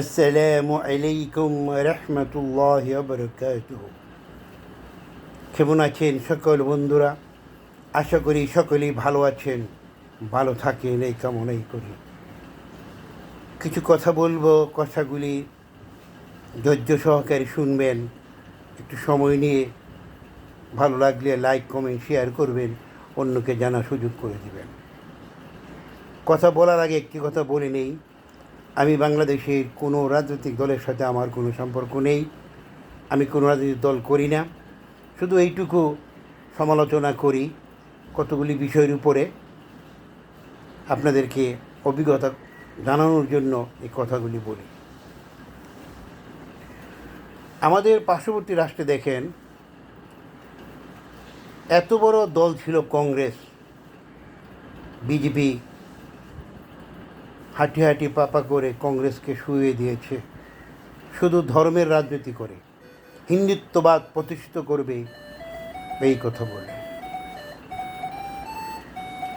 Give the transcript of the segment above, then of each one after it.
আসসালামু আলাইকুম রহমতুল্লাহ বরকাত কেমন আছেন সকল বন্ধুরা, আশা করি সকলেই ভালো আছেন, ভালো থাকেন, এই কামনাই করি। কিছু কথা বলব, কথাগুলি ধৈর্য সহকারে শুনবেন, একটু সময় নিয়ে ভালো লাগলে লাইক, কমেন্ট, শেয়ার করবেন, অন্যকে জানা সুযোগ করে দিবেন। কথা বলার আগে একটি কথা বলে নেই আমি বাংলাদেশের কোনো রাজনৈতিক দলের সাথে আমার কোনো সম্পর্ক নেই। আমি কোনো রাজনৈতিক দল করি না। শুধু এইটুকু সমালোচনা করি কতগুলি বিষয়ের উপরে। আপনাদেরকে অভিজ্ঞতা জানানোর জন্য এই কথাগুলি বলি। আমাদের পার্শ্ববর্তী রাষ্ট্রে দেখেন, এত বড় দল ছিল কংগ্রেস, বিজেপি হাঁটি হাঁটি পাপা করে কংগ্রেসকে শুয়ে দিয়েছে। শুধু ধর্মের রাজনীতি করে। হিন্দুত্ববাদ প্রতিষ্ঠিত করবে এই কথা বলে।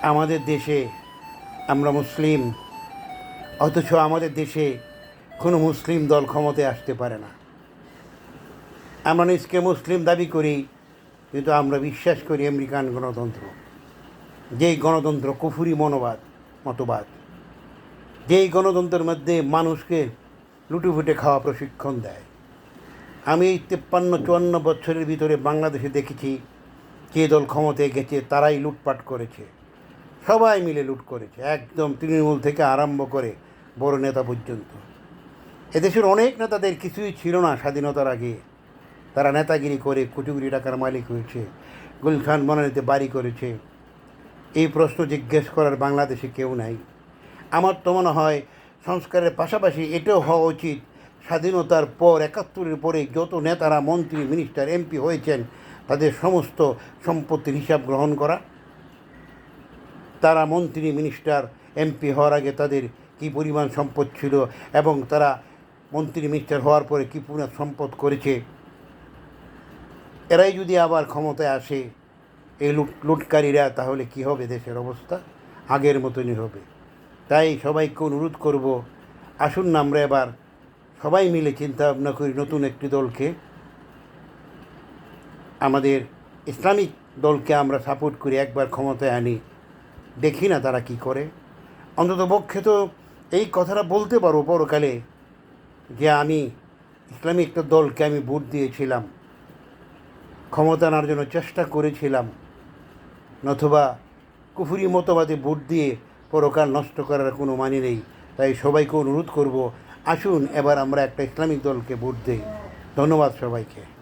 আমাদের দেশে আমরা মুসলিম, অথচ আমাদের দেশে কোনো মুসলিম দল ক্ষমতায় আসতে পারে না। আমরা নিজকে মুসলিম দাবি করি, কিন্তু আমরা বিশ্বাস করি আমেরিকান গণতন্ত্র। যেই গণতন্ত্র কুফুরি মনোবাদ, মতবাদ। যেই গণতন্ত্রের মধ্যে মানুষকে লুটুফুটে খাওয়া প্রশিক্ষণ দেয়। আমি এই তেপ্পান্ন, চুয়ান্ন বছরের ভিতরে বাংলাদেশে দেখেছি যে দল ক্ষমতায় গেছে, তারাই লুটপাট করেছে। সবাই মিলে লুট করেছে, একদম তৃণমূল থেকে আরম্ভ করে বড় নেতা পর্যন্ত। এদেশের অনেক নেতাদের কিছুই ছিল না স্বাধীনতার আগে। তারা নেতাগিরি করে কোটি কোটি টাকার মালিক হয়েছে গুলখান বনানীতে বাড়ি করেছে। এই প্রশ্ন জিজ্ঞেস করার বাংলাদেশে কেউ নাই। আমার তো মনে হয় সংস্কারের পাশাপাশি এটাও হওয়া উচিত। স্বাধীনতার পর, একাত্তরের পরে যত নেতারা, মন্ত্রী মিনিস্টার এমপি হয়েছেন, তাদের সমস্ত সম্পত্তির হিসাব গ্রহণ করা। তারা মন্ত্রী মিনিস্টার এমপি হওয়ার আগে তাদের কী পরিমাণ সম্পদ ছিল এবং তারা মন্ত্রী মিনিস্টার হওয়ার পরে কী পরিমাণ সম্পদ করেছে। এরাই যদি আবার ক্ষমতায় আসে, এই লুট, লুটকারীরা, তাহলে কি হবে দেশের অবস্থা? আগের মতনই হবে। তাই সবাইকে অনুরোধ করব, আসুন না আমরা এবার সবাই মিলে চিন্তা ভাবনা করি নতুন একটি দলকে। আমাদের ইসলামিক দলকে আমরা সাপোর্ট করি, একবার ক্ষমতায় আনি, দেখি না তারা কি করে। অন্তত পক্ষে তো এই কথাটা বলতে পারব পরকালে যে আমি ইসলামিক একটা দলকে আমি ভোট দিয়েছিলাম, ক্ষমতা আনার জন্য চেষ্টা করেছিলাম, নতুবা কুফুরি মতবাদে ভোট দিয়ে পরকাল নষ্ট করার কোনো মানে নেই। তাই সবাইকে অনুরোধ করব, আসুন এবার আমরা একটা ইসলামিক দলকে ভোট দিই। ধন্যবাদ সবাইকে।